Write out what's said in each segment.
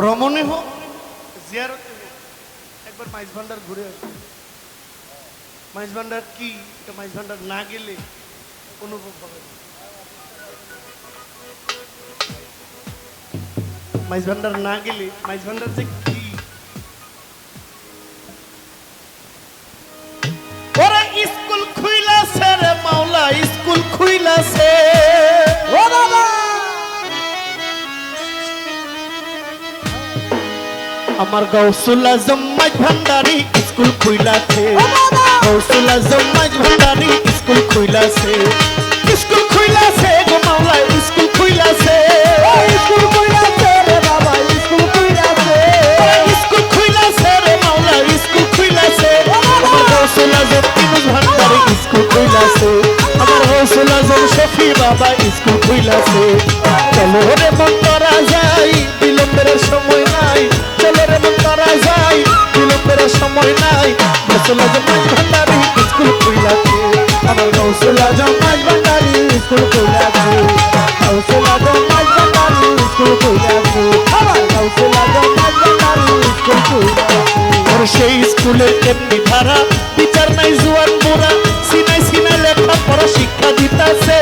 ভ্রমণে হোক। জিয়ারতে হোক। একবার মাইজ ভান্ডার ঘুরে আসবে মাইজ ভান্ডার কি? এটা মাইজ ভান্ডার না গেলে অনুভব হবে না। ভান্ডার না গেলে, মাইজ ভান্ডার যে আমার গৌসুল আজম মাঝ ভান্ডারি স্কুল খুইলাছে। গৌসুল আজম মাঝ ভান্ডারি স্কুল খুইলাছে। স্কুল খুইলাছে গো মাওলা স্কুল খুইলাছে। স্কুল কইরাছে রে বাবা স্কুল কইরাছে স্কুল খুইলাছে রে মাওলা স্কুল খুইলাছে। আমার গৌসুল আজম ভান্ডারি স্কুল খুইলাছে। আমার গৌসুল আজম শফি বাবা স্কুল খুইলাছে। চলো রে মন করা যাই বিলম্বের সময় নাই। চলো মন করা যাই বিলম্বের সময় নাই। গৌসুল আজম ভান্ডারি স্কুল খুইলাছে আমার গৌসুল আজম ভান্ডারি স্কুল খুইলাছে কাউসেল আদম মাঝ ভান্ডারি স্কুল কইরাছে আমার কাউসেল আদম ভান্ডারি স্কুল ওর সেই স্কুলের এমনি ধারা বিচার নাই জুয়ান মোরা। সিনাই সিনাই লেখা পড়া শিক্ষা দিতাছে।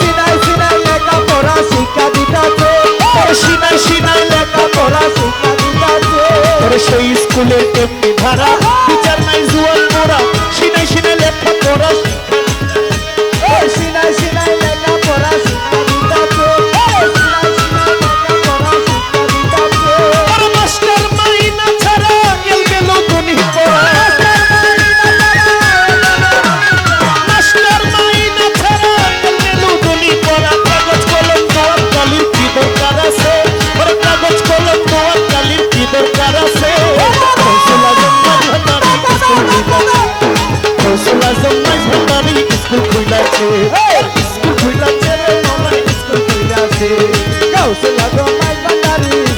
সিনাই সিনাই লেখা পড়া শিক্ষা দিতাছে। সিনাই সিনাই সেই স্কুলের ধারা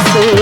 স্কুল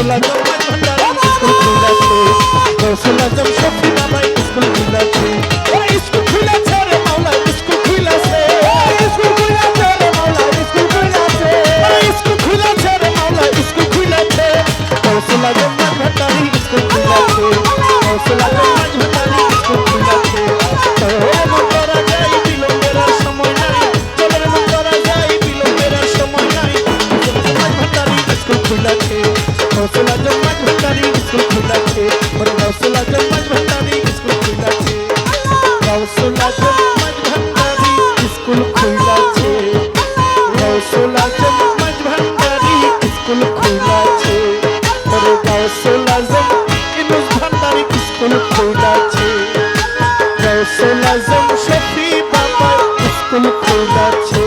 রসুল আজম রসুল আজম हौसला जम्मच भंडारी स्कूल खुला छे और हौसला जम्मच भंडारी स्कूल खुला छे हौसला जम्मच भंडारी स्कूल खुला छे हौसला जम्मच भंडारी स्कूल खुला छे और हौसला जम्मच भंडारी स्कूल खुला छे हौसला जम शफी बाबा स्कूल खुला छे